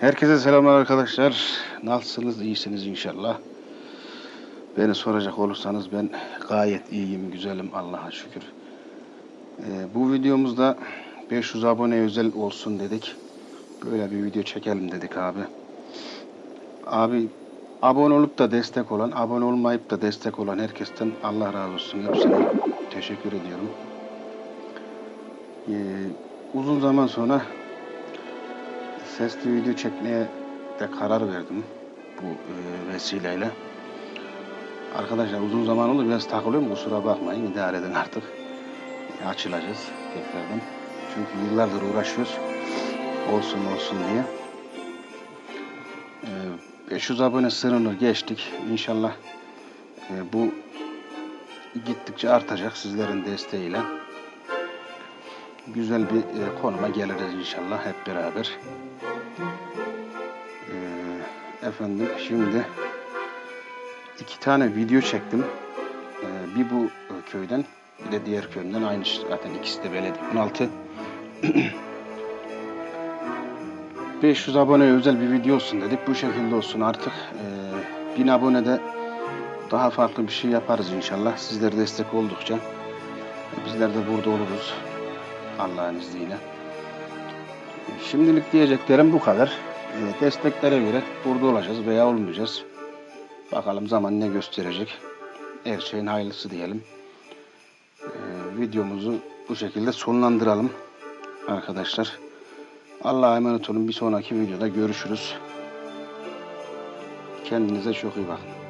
Herkese selamlar arkadaşlar. Nasılsınız? İyisiniz inşallah. Beni soracak olursanız ben gayet iyiyim, güzelim Allah'a şükür. Ee, bu videomuzda 500 abone özel olsun dedik. Böyle bir video çekelim dedik abi. Abi abone olup da destek olan, abone olmayıp da destek olan herkesten Allah razı olsun. Hepsine teşekkür ediyorum. Ee, uzun zaman sonra sesli video çekmeye de karar verdim bu e, vesileyle. Arkadaşlar uzun zaman oldu biraz takılıyorum kusura bakmayın idare edin artık. E, açılacağız tekrardan. Çünkü yıllardır uğraşıyoruz. Olsun olsun diye. E, 500 abone sınırını geçtik. İnşallah e, bu gittikçe artacak sizlerin desteğiyle. Güzel bir e, konuma geliriz inşallah hep beraber. Ee, efendim şimdi iki tane video çektim. Ee, bir bu e, köyden bir de diğer köyden aynı şey. zaten ikisi de belediye 16. 500 abone özel bir video olsun dedik. Bu şekilde olsun artık. Ee, 1000 abonede daha farklı bir şey yaparız inşallah. Sizler destek oldukça e, bizler de burada oluruz. Allah'ın izniyle. Şimdilik diyeceklerim bu kadar. Ee, Desteklere göre burada olacağız veya olmayacağız. Bakalım zaman ne gösterecek. Her şeyin hayırlısı diyelim. Ee, videomuzu bu şekilde sonlandıralım arkadaşlar. Allah'a emanet olun. Bir sonraki videoda görüşürüz. Kendinize çok iyi bakın.